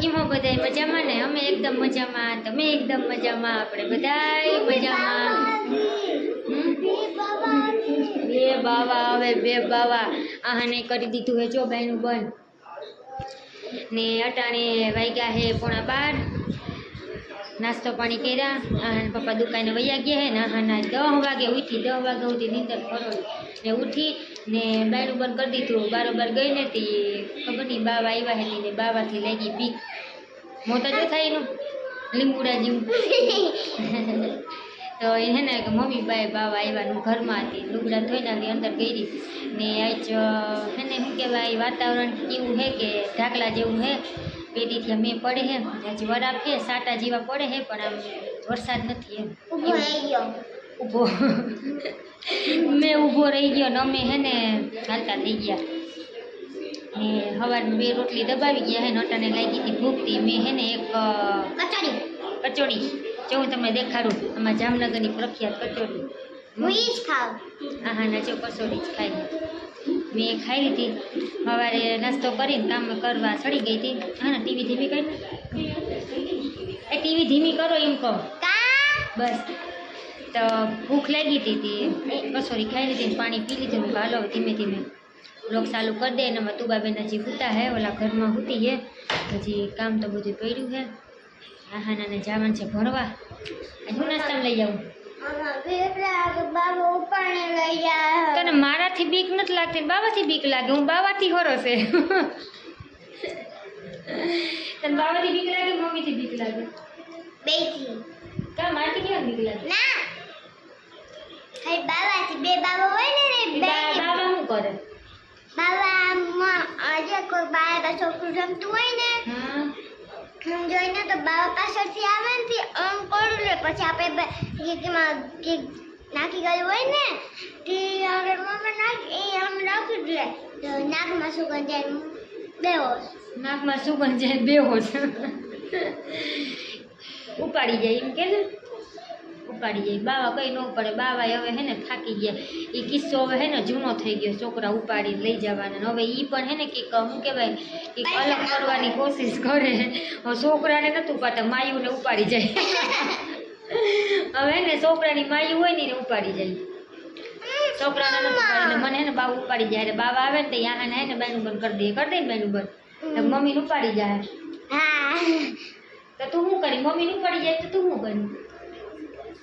Chemo બધાય મજામાં ને? અમે એકદમ મજામાં, તમે એકદમ મજામાં, આપણે બધાય મજામાં? બે બાવા હવે બે બાવા. આહાને કરી દીધું હે જો બેનું. બંધ ને અટાણે વાગ્યા હે પોણા બાર. નાસ્તો પાણી કર્યા. આહાના પપ્પા દુકાને વયા ગયા હે ને આહાના દસ વાગે ઉઠી દસ વાગે ઉઠી નીંદર કરોડી ને ઉઠી ને બાયનું બંધ કરી દીધું. બારોબાર ગઈ ને તે ખબર નહીં બાવા આવ્યા હતી ને બાવાથી લાગી બીક મોટા જો થાય એનું? લીંબુડા જેવું. તો એ હે ને કે મમ્મી બાય બાવા આવ્યા ઘરમાં હતી. લુગડા ધોઈને આવી અંદર ગઈ ને આજ હે ને શું કહેવાય વાતાવરણ કેવું હે કે ઢાકલા જેવું હે? પેટીથી અમે પડે હે. હજી વરાપ છે સાટા જેવા પડે હે પણ આમ વરસાદ નથી એમ. ઊભો મેં ઊભો રહી ગયો ને અમે હે ને હાલતા થઈ ગયા. ને સવારમાં બે રોટલી દબાવી ગયા હે નોટાને લાગી હતી ભૂખતી મેં હે ને એક કચોડી કચોડી જો હું તમને દેખાડું. આમાં જામનગરની પ્રખ્યાત કચોડી હું ઈ જ ખાવ હા ના જો કચોડી જ ખાઈ મેં ખાઈ લીધી. સવારે નાસ્તો કરીને કામ કરવા ચડી ગઈ હતી. હા ને ટીવી ધીમી કરી. એ ટીવી ધીમી કરો એમ કહો. બસ. તો ભૂખ લાગી હતી તે. કસોરી ખાઈ લીધી ને પાણી પી લીધું મેં હાલો ધીમે ધીમે. લોક ચાલુ કરી દે ને એમાં તુબાબેન હજી સૂતા હે ઓલા ઘરમાં સૂતી હે. હજી કામ તો બધું પડ્યું હે. આહાનાને જવાનું છે ભણવા. આ શું નાસ્તામાં લઈ જાઉં આમાં બેટલા બાબા ઉપાડને લઈ જાય તને મારાથી બીક નથી લાગતી ને બાબાથી બીક લાગે હું બાબાથી ખરો છે. તને બાબાથી બીક લાગે મમ્મીથી બીક લાગે? બેથી. કા મારથી કેમ બીક લાગે? ના. ખાલી બાબાથી બે બાબા હોય ને રે બે. બા- બાબા શું કરે? બાબા આજે કોઈ બાબા છોકરું રમતું હોય ને હું. જોઈને તો બાબા પાછળથી આવે ને થી આમ કરું લે પછી આપણે કેકમાં કેક નાખી ગયું હોય ને તે હવે મમ્મી નાખ એ આમ રાખી જ લે. તો નાકમાં સુગંધ જાય બેહોશ નાકમાં સુગંધ જાય બેહોશ ઉપાડી જાય એમ કે ને? ઉપાડી જાય. બાવા કંઈ ન ઉપાડે બાવા હવે હે ને થાકી ગયા. એ કિસ્સો હવે હે ને જૂનો થઈ ગયો. છોકરા ઉપાડી લઈ જવાના. હવે એ પણ હે ને કે શું કહેવાય કે અલગ કરવાની કોશિશ કરે. છોકરાને નહોતું ઉપાડતા માયુને ઉપાડી જાય. હવે હે ને છોકરાની માયુ હોય ને એને ઉપાડી જાય. છોકરાને નહોતું ઉપાડી મને હે ને બાવ ઉપાડી જાય. એટલે બાવા આવે ને તો યાને હે ને બેનું બંધ કરી દે. કરી દે ને બેનું બંધ. તો મમ્મીને ઉપાડી જાય. હા. તો તું શું કરી? મમ્મીને ઉપાડી જાય તો તું શું કરી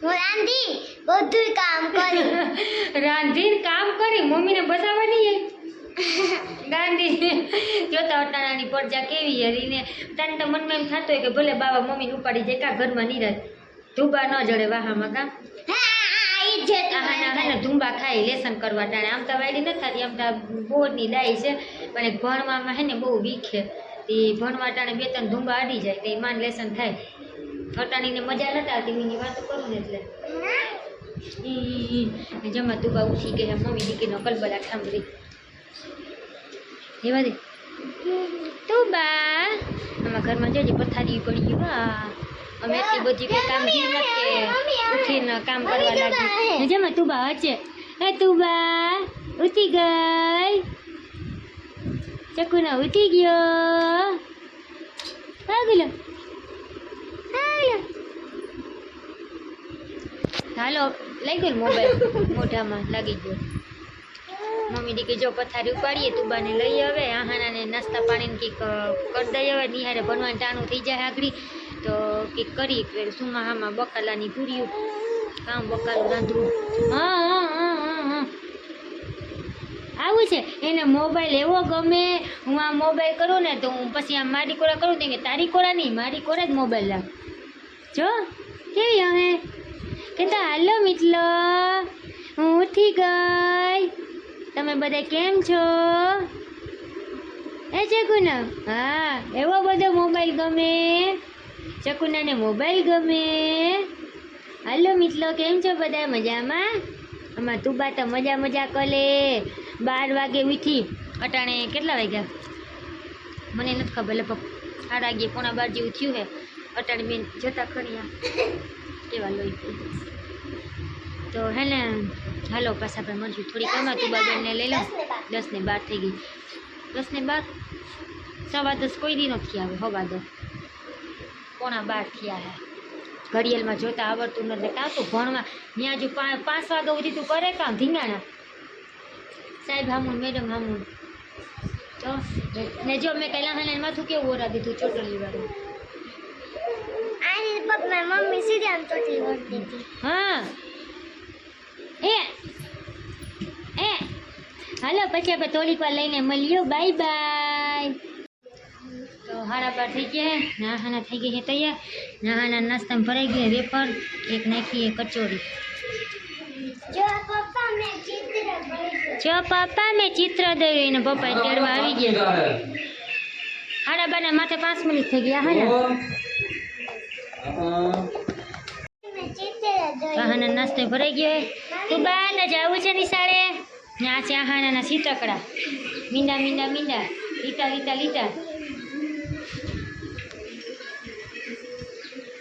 હું રાંધી બધું કામ કરી. રાંધીને કામ કરી મમ્મીને બસાવવા નહીં જાય ગાંધી જોતા અટાણાની પડજા કેવી હરીને તને તો મનમાં એમ થતું હોય કે ભલે બાબા મમ્મીને ઉપાડી જાય કા ઘરમાં નિરાજ ધૂબા ન જડે વાહામાં કા? ધૂંબા ખાઈ લેસન કરવા ટાણે આમ તો વાયડી નથી થતી આમ તો બોર્ડની ડાઈ છે. પણ ભણવામાં હે ને બહુ વીખે. તે ભણવા ટાણે બે ત્રણ ધૂંબા અડી જાય તે માન લેસન થાય. અટાણીને મજા નતા આવતી મીની વાતો કરું ને એટલે. જમા તું તુબા ઉઠી ગયા મમ્મી દીકરી નકલ બધા ઠામરી એવા દે. તુબા આમાં ઘરમાં જોજે પથારી પડી ગયું હા અમે એટલી બધી કઈ કામ ઉઠીને કામ કરવા લાગી. જમા તુબા હચે હે તુબા ઉઠી ગઈ. ચકુના ઉઠી ગયો. આગલો હાલો, લઈ ગયો મોબાઈલ. મોઢામાં લાગી ગયો. મમ્મી દીકરી જો પથારી ઉપાડીએ, તુબાને લઈ આવે આહાનાને નાસ્તા પાણીને કંઈક કરી દઈ આવે, નિહારે ભણવાનું ટાણું થઈ જાય આગળ. તો કંઈક કરી સુમા સુમાહામાં બકાલાની પૂરીઓ કામ બકાલું રાંધવું. હા હા હા હા હા. આવું છે. એને મોબાઈલ એવો ગમે, હું આ મોબાઈલ કરું ને તો હું પછી આમ મારી કોરા કરું તો કે તારી કોરા નહીં મારી કોરા જ મોબાઈલ લાવ. જો, કેવી હવે? કહેતા, હાલો મિતલો હું ઉઠી ગઈ. તમે બધા કેમ છો? એ ચકુના. હા, એવો બધો મોબાઈલ ગમે? ચકુનાને મોબાઈલ ગમે. હાલો મિતલો કેમ છો બધા? મજામાં? આમાં તું બા તો મજા મજા કરે. બાર વાગે ઉઠી. અટાણે કેટલા વાગ્યા? મને નથી ખબર, લગભગ સાડા અગિયાર, પોણા બાર જેવું થયું હે. અટાણે બેન જતા ખરી એવા લોહી પી તો હે ને, હાલો પાછા આપણે મળશું. થોડી કમા તું બાબેનને લઈ લો. દસ ને બાર. થઈ ગઈ. દસ ને બાર? સવા દસ કોઈ દી નથી આવે હવા દસ પોણા બાર થયા હે. ઘડિયાળમાં જોતા આવડતું નથી. કાં તો ભણવા ત્યાં જો પાંચ વાગ્યા સુધી તું કરે કામ ધીંગાણા? સાહેબ હામું મેડમ હામું તો, ને જો મેં લહાને માથું કેવું ઓરા દીધું ચોટલી વાળું સીધી આમ ચોટલી વળતી દીધી હા. એ. એ. હાલો પછી આપણે થોડીક વાર લઈને મળ્યો બાય બાય. તો હાડા બાર થઈ ગયા નાહાના થઈ ગઈ છે તૈયાર. નાહાના નાસ્તામાં ભરાઈ ગયા વેપર એક નાખીએ કચોરી. જો પપ્પા મેં ચિત્ર દોર્યું જો પપ્પા મેં ચિત્ર દોર્યું એને. પપ્પા તેડવા આવી ગયા. હાડા બાના માથે પાંચ મિનિટ થઈ ગયા હા ને? આહાના નાસ્તો ભરાઈ ગયો તું બા ને જવું છે નિશાળે. આ છે આહાના સીતકડા. મીંડા મીંડા મીંડા. લીટા લીટા લીટા.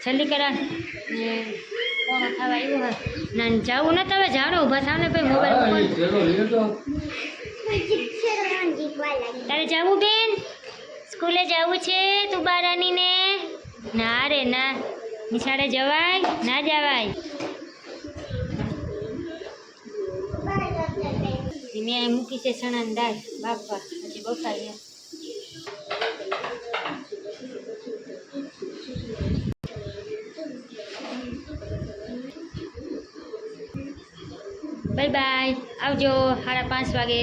જલ્દી કરા. કોણ ખાવા આવ્યું હોય ના જવું ન હવે. જાણો ઊભા થાવ ને ભાઈ મોબાઈલ તારે જાવું બેન? સ્કૂલે જવું છે તું બારાની ને? ના રે ના. નિશાળે જવાય? ના જવાય? મેં અહીં મૂકી છે ચણાની દાળ, બાપા પછી બફાઈ બાય બાય આવજો, સાડા પાંચ વાગે.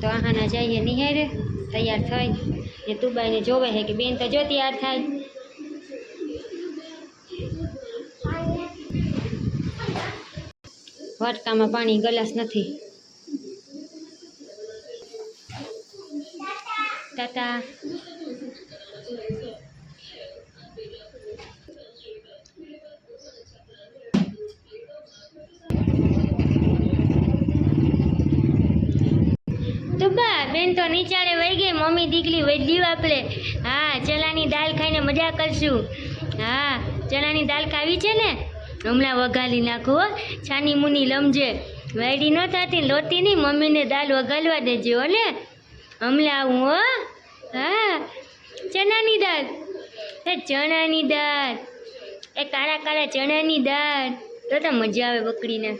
તો આહાના જઈએ નિહેર તૈયાર થઈ. ને તુબાઈને જોવે છે કે બેન તો જો તૈયાર થાય. વાટકામાં પાણી ગલાસ નથી. ટાટા. તુબા બેન તો નીચાડે વહી ગઈ. મમ્મી દીકરી દીવ આપણે હા, ચણાની દાળ ખાઈને મજા કરશું. હા, ચણાની દાળ ખાવી છે ને? હમણાં વઘાલી નાખો હો. છાની મુની લમજે. વાયડી ન થતી લોતી નહીં. મમ્મીને દાળ વઘાલવા દેજો ને. હમણાં આવું હો. હા, ચણાની દાળ એ ચણાની દાળ. એ કાળા કાળા ચણાની દાળ. તો તો મજા આવે બકરીને.